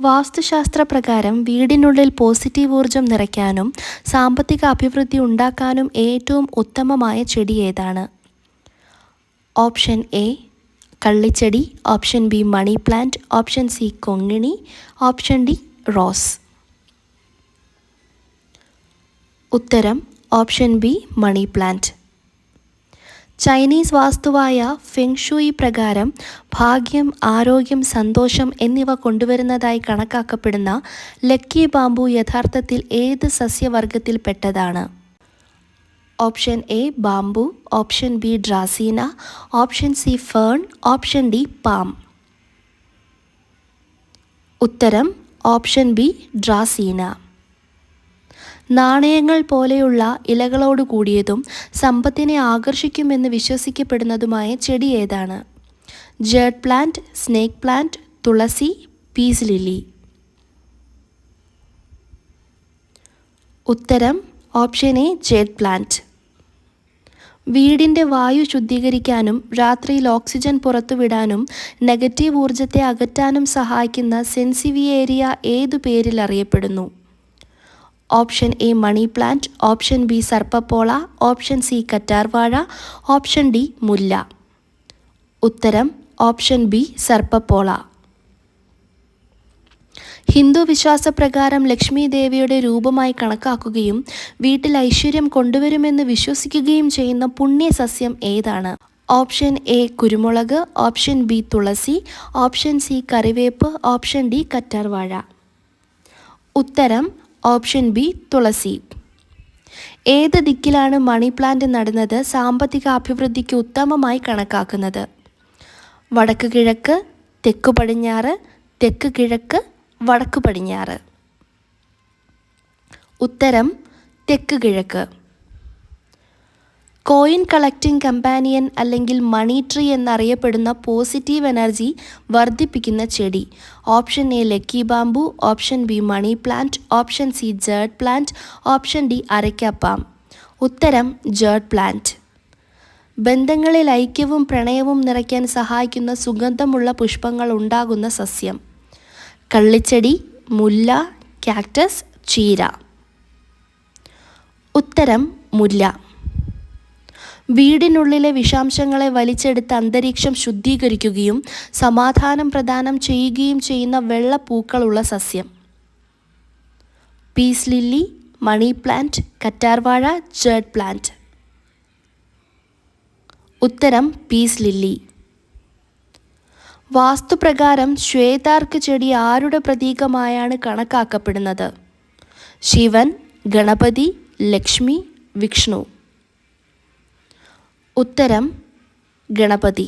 വാസ്തുശാസ്ത്ര പ്രകാരം വീടിനുള്ളിൽ പോസിറ്റീവ് ഊർജം നിറയ്ക്കാനും സാമ്പത്തിക അഭിവൃദ്ധി ഉണ്ടാക്കാനും ഏറ്റവും ഉത്തമമായ ചെടി ഏതാണ്? Option A കള്ളിച്ചെടി. Option B money plant. Option C Konkani. Option D rose. ഉത്തരം option B money plant. Chinese വാസ്തുവായ feng shui പ്രകാരം ഭാഗ്യം ആരോഗ്യം സന്തോഷം എന്നിവ കൊണ്ടുവരുന്നതായി കണക്കാക്കപ്പെടുന്ന ലക്കി ബാമ്പു യഥാർത്ഥത്തിൽ ഏത് സസ്യവർഗത്തിൽപ്പെട്ടതാണ് option A bamboo option B dracaena option C fern option D palm. ഉത്തരം ഓപ്ഷൻ ബി ഡ്രാസീന. നാണയങ്ങൾ പോലെയുള്ള ഇലകളോട് കൂടിയതും സമ്പത്തിനെ ആകർഷിക്കുമെന്ന് വിശ്വസിക്കപ്പെടുന്നതുമായ ചെടി ഏതാണ്? ജേഡ് പ്ലാന്റ് സ്നേക്ക് പ്ലാന്റ് തുളസി പീസ് ലില്ലി. ഉത്തരം ഓപ്ഷൻ എ ജേഡ് പ്ലാന്റ്. വീടിന്റെ വായു ശുദ്ധീകരിക്കാനും രാത്രിയിൽ ഓക്സിജൻ പുറത്തുവിടാനും നെഗറ്റീവ് ഊർജത്തെ അകറ്റാനും സഹായിക്കുന്ന സെൻസിവിയേരിയ ഏതു പേരിൽ അറിയപ്പെടുന്നു? Option A money plant option B സർപ്പപ്പോള option C കറ്റാർവാഴ ഓപ്ഷൻ ഡി മുല്ല. ഉത്തരം ഓപ്ഷൻ ബി സർപ്പപ്പോള. ഹിന്ദു വിശ്വാസപ്രകാരം ലക്ഷ്മി ദേവിയുടെ രൂപമായി കണക്കാക്കുകയും വീട്ടിൽ ഐശ്വര്യം കൊണ്ടുവരുമെന്ന് വിശ്വസിക്കുകയും ചെയ്യുന്ന പുണ്യസസ്യം ഏതാണ്? ഓപ്ഷൻ എ കുരുമുളക് ഓപ്ഷൻ ബി തുളസി ഓപ്ഷൻ സി കറിവേപ്പ് ഓപ്ഷൻ ഡി കറ്റാർവാഴ. ഉത്തരം ഓപ്ഷൻ ബി തുളസി. ഏത് ദിക്കിലാണ് മണി പ്ലാന്റ് നടുന്നത് സാമ്പത്തിക അഭിവൃദ്ധിക്ക് ഉത്തമമായി കണക്കാക്കുന്നത്? വടക്ക് കിഴക്ക് തെക്ക് പടിഞ്ഞാറ് തെക്ക് കിഴക്ക് വടക്ക് പടിഞ്ഞാറ്. ഉത്തരം തെക്ക് കിഴക്ക്. കോയിൻ കളക്റ്റിംഗ് കമ്പാനിയൻ അല്ലെങ്കിൽ മണി ട്രീ എന്നറിയപ്പെടുന്ന പോസിറ്റീവ് എനർജി വർദ്ധിപ്പിക്കുന്ന ചെടി. Option A lucky bamboo option B money plant option C jade plant option D അരയ്ക്കാപ്പാം. ഉത്തരം ജേർഡ് പ്ലാന്റ് ബന്ധങ്ങളിൽ ഐക്യവും പ്രണയവും നിറയ്ക്കാൻ സഹായിക്കുന്ന സുഗന്ധമുള്ള പുഷ്പങ്ങൾ ഉണ്ടാകുന്ന സസ്യം. കള്ളിച്ചെടി മുല്ല കാക്ടസ് ചീര. ഉത്തരം മുല്ല. വീടിനുള്ളിലെ വിഷാംശങ്ങളെ വലിച്ചെടുത്ത് അന്തരീക്ഷം ശുദ്ധീകരിക്കുകയും സമാധാനം പ്രദാനം ചെയ്യുകയും ചെയ്യുന്ന വെള്ളപ്പൂക്കളുള്ള സസ്യം. പീസ് ലില്ലി മണി പ്ലാന്റ് കറ്റാർവാഴ ജേഡ് പ്ലാന്റ്. ഉത്തരം പീസ് ലില്ലി. വാസ്തുപ്രകാരം ശ്വേതാർക്ക് ചെടി ആരുടെ പ്രതീകമായാണ് കണക്കാക്കപ്പെടുന്നത്? ശിവൻ ഗണപതി ലക്ഷ്മി വിഷ്ണു. ഉത്തരം ഗണപതി.